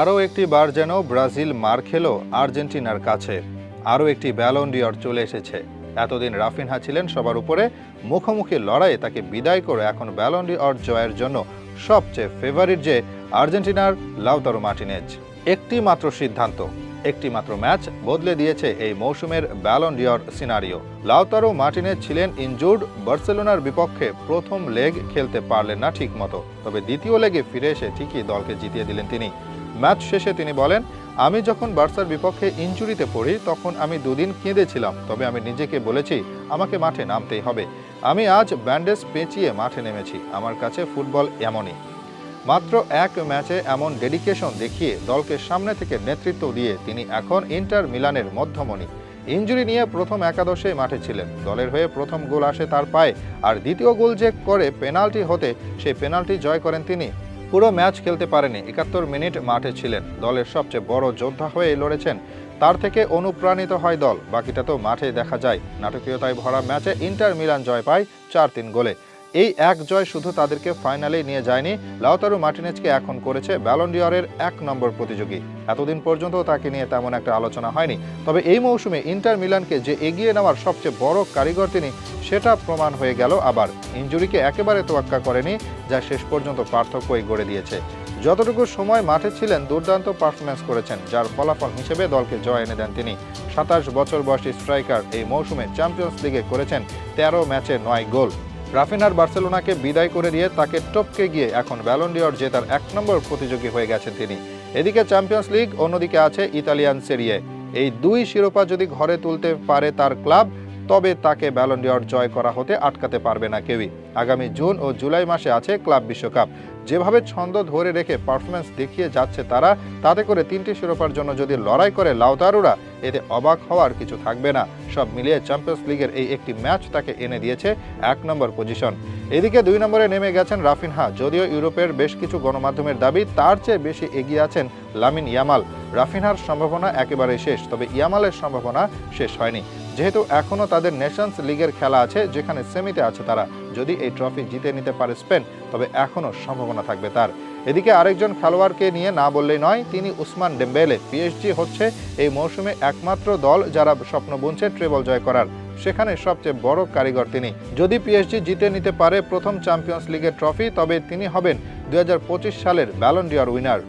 আরও একটি বার যেন ব্রাজিল মার খেলো আর্জেন্টিনার কাছে। আরও একটি ব্যালন ডিওর চলে এসেছে। এতদিন রাফিনহা ছিলেন সবার উপরে। মুখোমুখি লড়াইয়ে তাকে বিদায় করে এখন ব্যালন ডিওর জয়ের জন্য সবচেয়ে ফেভারিট যে আর্জেন্টিনার লাউতারো মার্টিনেজ। একটি মাত্র সিদ্ধান্ত, একটি মাত্র ম্যাচ বদলে দিয়েছে এই মৌসুমের Ballon d'Or scenario Lautaro Martinez ছিলেন ইনজুর্ড বার্সেলোনার বিপক্ষে প্রথম লেগ খেলতে পারলেন না ঠিকমতো। তবে দ্বিতীয় লেগে ফিরে এসে ঠিকই দলকে জিতিয়ে দিলেন তিনি। ম্যাচ শেষে তিনি বলেন, আমি যখন বার্সার বিপক্ষে ইনজুরিতে পড়ি, তখন আমি দুদিন কেঁদেছিলাম, তবে আমি নিজেকে বলেছি, আমাকে মাঠে নামতেই হবে। আমি আজ ব্যান্ডেজ পেঁচিয়ে মাঠে নেমেছি, আমার কাছে ফুটবল এমনই। মাত্র এক ম্যাচে এমন ডেডিকেশন দেখিয়ে দলকে সামনে থেকে নেতৃত্ব দিয়ে তিনি এখন ইন্টার মিলানের মধ্যমণি। ইঞ্জুরি নিয়ে প্রথম একাদশে মাঠে ছিলেন। দলের হয়ে প্রথম গোল আসে তার পায়ে, আর দ্বিতীয় গোল যে করে পেনাল্টি হতে সেই পেনাল্টি জয় করেন তিনি। পুরো ম্যাচ খেলতে পারেনি। একাত্তর মিনিট মাঠে ছিলেন। দলের সবচেয়ে বড় যোদ্ধা হয়ে লড়েছেন। তার থেকে অনুপ্রাণিত হয় দল। বাকিটা তো মাঠে দেখা যায়। নাটকীয়তায় ভরা ম্যাচে ইন্টার মিলান জয় পায় চার তিন গোলে। এই এক জয় শুধু তাদেরকে ফাইনালে নিয়ে যায়নি লাউতারো মার্টিনেজকে এখন করেছে ব্যালন্ডিয়রের এক নম্বর প্রতিযোগী। এতদিন পর্যন্ত তাকে নিয়ে তেমন একটা আলোচনা হয়নি। তবে এই মৌসুমে ইন্টার মিলানকে যে এগিয়ে নেওয়ার সবচেয়ে বড় কারিগর তিনি, সেটা প্রমাণ হয়ে গেল আবার। ইঞ্জুরিকে একেবারে তোয়াক্কা করেনি, যা শেষ পর্যন্ত পার্থক্যই গড়ে দিয়েছে। যতটুকু সময় মাঠে ছিলেন, দুর্দান্ত পারফরমেন্স করেছেন, যার ফলাফল হিসেবে দলকে জয় এনে দেন তিনি। সাতাশ বছর বয়সী স্ট্রাইকার এই মৌসুমে চ্যাম্পিয়ন্স লিগে করেছেন তেরো ম্যাচে নয় গোল। রাফিনার বার্সেলোনাকে বিদায় করে দিয়ে তাকে টপকে গিয়ে এখন ব্যালন্ডিওর জেতার এক নম্বর প্রতিযোগী হয়ে গেছেন তিনি। এদিকে চ্যাম্পিয়ন্স লিগ অন্যদিকে আছে ইতালিয়ান সেরিয়ে এই দুই শিরোপা যদি ঘরে তুলতে পারে তার ক্লাব তবে তাকে ব্যালন্ডিয়র জয় করা হতে আটকাতে পারবে না কেউই। আগামী জুন ও জুলাই মাসে আছে ক্লাব বিশ্বকাপ। যেভাবে ছন্দ ধরে রেখে পারফরমেন্স দেখিয়ে যাচ্ছে তারা, তাতে করে তিনটি শিরোপার জন্য যদি লড়াই করে লাউতারুরা, এতে অবাক হওয়ার কিছু থাকবে না। সব মিলিয়ে চ্যাম্পিয়ন্স লিগের এই একটি ম্যাচ তাকে এনে দিয়েছে এক নম্বর পজিশন। এদিকে দুই নম্বরে নেমে গেছেন রাফিনহা। যদিও ইউরোপের বেশ কিছু গণমাধ্যমের দাবি, তার চেয়ে বেশি এগিয়ে আছেন লামিন ইয়ামাল। রাফিনহার সম্ভাবনা একেবারে শেষ, তবে ইয়ামালের সম্ভাবনা শেষ হয়নি। যেহেতু এখনও তাদের নেশনস লিগের খেলা আছে, যেখানে সেমিতে আছে তারা। যদি এই ট্রফি জিতে নিতে পারে স্পেন, তবে এখনও সম্ভাবনা থাকবে তার। এদিকে আরেকজন খেলোয়াড়কে নিয়ে না বললেই নয়, তিনি উসমান ডেম্বেলে। পিএসজি হচ্ছে এই মৌসুমে একমাত্র দল যারা স্বপ্ন বুনছে ট্রেবল জয় করার। সেখানে সবচেয়ে বড় কারিগর তিনি। যদি পিএসজি জিতে নিতে পারে প্রথম চ্যাম্পিয়ন্স লিগের ট্রফি, তবে তিনি হবেন দুই হাজার পঁচিশ সালের ব্যালন্ডিয়ার উইনার।